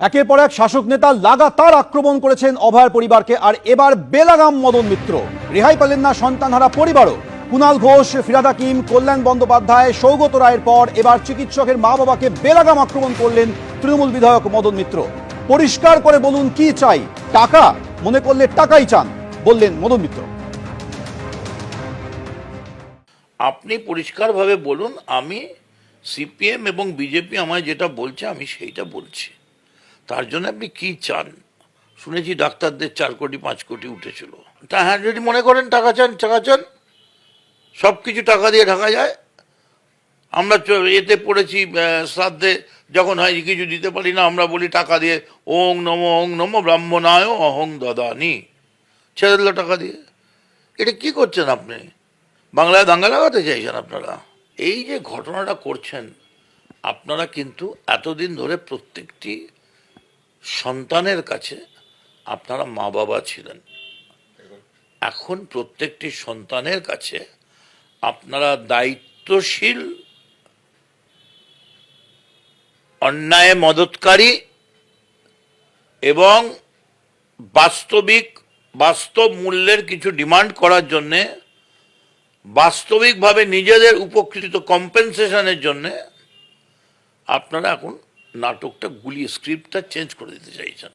একের পর এক শাসক নেতা লাগাতার আক্রমণ করেছেন অভয়ের পরিবারকে, আর এবার বেলাগাম মদন মিত্র। রেহাই পেলেন না সন্তানহারা পরিবারও। কুনাল ঘোষ, ফিরাদ হাকিম, কল্যাণ বন্দ্যোপাধ্যায়, সৌগত রায়ের পর এবার চিকিৎসকের মা বাবাকে বেলাগাম আক্রমণ করলেন তৃণমূল বিধায়ক মদন মিত্র। পরিষ্কার করে বলুন কি চাই? টাকা? মনে করলে টাকাই চান, বললেন মদন মিত্র। আপনি পরিষ্কারভাবে বলুন, আমি সিপিএম এবং বিজেপি আমায় যেটা বলছে, আমি সেইটা বলছি। তার জন্য আপনি কি চান? শুনেছি ডাক্তারদের চার কোটি, পাঁচ কোটি উঠেছিল। তা হ্যাঁ যদি মনে করেন টাকা চান টাকা চান। সব কিছু টাকা দিয়ে ঢাকা যায়। আমরা এতে পড়েছি শ্রাদ্ধে যখন হয় কিছু দিতে পারি না, আমরা বলি টাকা দিয়ে, ওং নম ওং নম ব্রাহ্মণায় অহং দদানি। ছেড়ে দিল টাকা দিয়ে। এটা কি করছেন আপনি? বাংলায় দাঙ্গা লাগাতে চাইছেন আপনারা? এই যে ঘটনাটা করছেন, আপনারা কিন্তু এতদিন ধরে প্রত্যেকটি সন্তানের কাছে আপনারা মা বাবা ছিলেন। এখন প্রত্যেকটি সন্তানের কাছে আপনারা দায়িত্বশীল, অন্যায় মদতকারী এবং বাস্তবিক, বাস্তব মূল্যের কিছু ডিমান্ড করার জন্যে, বাস্তবিকভাবে নিজেদের উপকৃত কম্পেনসেশনের জন্যে আপনারা এখন নাটকটা গুলিয়ে স্ক্রিপ্টটা চেঞ্জ করে দিতে চাইছেন।